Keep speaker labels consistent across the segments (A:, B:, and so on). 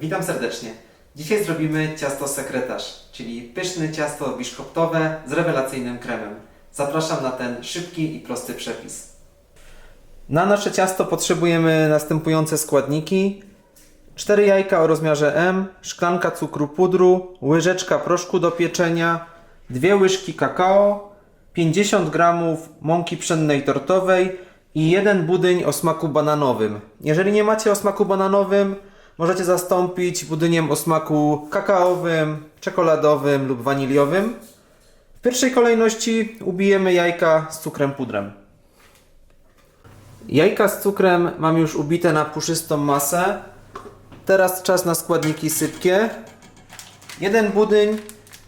A: Witam serdecznie. Dzisiaj zrobimy ciasto sekretarz, czyli pyszne ciasto biszkoptowe z rewelacyjnym kremem. Zapraszam na ten szybki i prosty przepis. Na nasze ciasto potrzebujemy następujące składniki: 4 jajka o rozmiarze M, szklanka cukru pudru, łyżeczka proszku do pieczenia, 2 łyżki kakao, 50 g mąki pszennej tortowej i jeden budyń o smaku bananowym. Jeżeli nie macie o smaku bananowym, możecie zastąpić budyniem o smaku kakaowym, czekoladowym lub waniliowym. W pierwszej kolejności ubijemy jajka z cukrem pudrem. Jajka z cukrem mam już ubite na puszystą masę. Teraz czas na składniki sypkie. Jeden budyń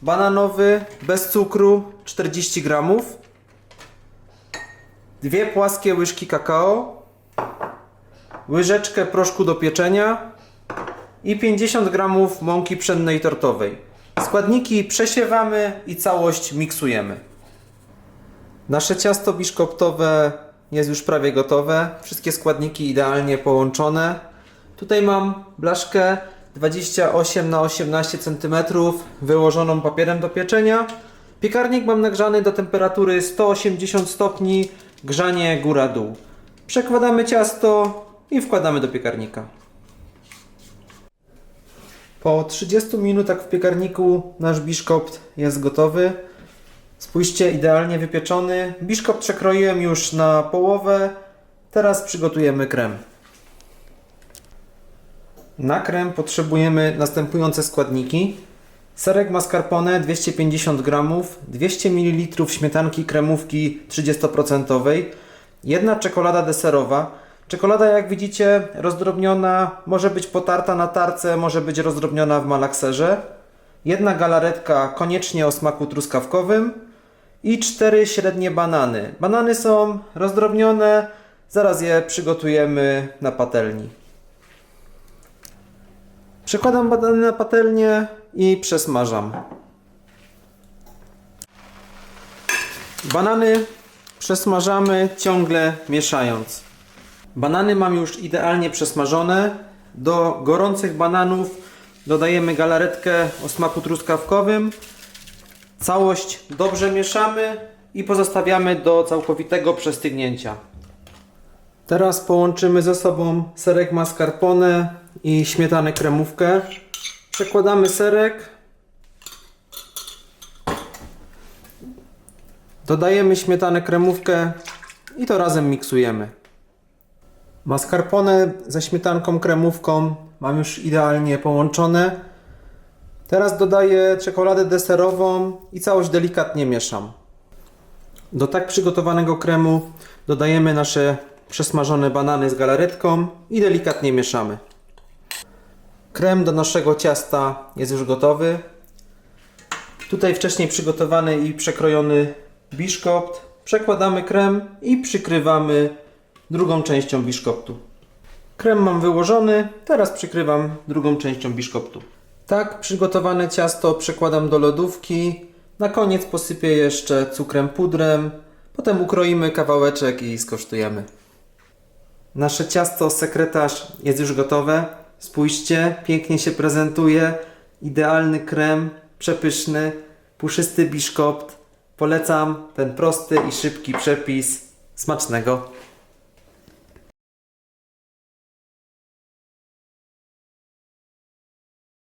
A: bananowy bez cukru 40 gramów. Dwie płaskie łyżki kakao. Łyżeczkę proszku do pieczenia i 50 gramów mąki pszennej tortowej. Składniki przesiewamy i całość miksujemy. Nasze ciasto biszkoptowe jest już prawie gotowe. Wszystkie składniki idealnie połączone. Tutaj mam blaszkę 28 na 18 cm wyłożoną papierem do pieczenia. Piekarnik mam nagrzany do temperatury 180 stopni, grzanie góra-dół. Przekładamy ciasto i wkładamy do piekarnika. Po 30 minutach w piekarniku nasz biszkopt jest gotowy. Spójrzcie, idealnie wypieczony. Biszkopt przekroiłem już na połowę. Teraz przygotujemy krem. Na krem potrzebujemy następujące składniki. Serek mascarpone 250 g, 200 ml śmietanki kremówki 30%, jedna czekolada deserowa. Czekolada, jak widzicie, rozdrobniona, może być potarta na tarce, może być rozdrobniona w malakserze. Jedna galaretka koniecznie o smaku truskawkowym i cztery średnie banany. Banany są rozdrobnione, zaraz je przygotujemy na patelni. Przekładam banany na patelnię i przesmażam. Banany przesmażamy ciągle mieszając. Banany mam już idealnie przesmażone. Do gorących bananów dodajemy galaretkę o smaku truskawkowym. Całość dobrze mieszamy i pozostawiamy do całkowitego przestygnięcia. Teraz połączymy ze sobą serek mascarpone i śmietanę kremówkę. Przekładamy serek. Dodajemy śmietanę kremówkę i to razem miksujemy. Mascarpone ze śmietanką kremówką mam już idealnie połączone. Teraz dodaję czekoladę deserową i całość delikatnie mieszam. Do tak przygotowanego kremu dodajemy nasze przesmażone banany z galaretką i delikatnie mieszamy. Krem do naszego ciasta jest już gotowy. Tutaj wcześniej przygotowany i przekrojony biszkopt. Przekładamy krem i przykrywamy drugą częścią biszkoptu. Krem mam wyłożony, teraz przykrywam drugą częścią biszkoptu. Tak, przygotowane ciasto przekładam do lodówki. Na koniec posypię jeszcze cukrem pudrem. Potem ukroimy kawałeczek i skosztujemy. Nasze ciasto sekretarz jest już gotowe. Spójrzcie, pięknie się prezentuje. Idealny krem, przepyszny, puszysty biszkopt. Polecam ten prosty i szybki przepis. Smacznego!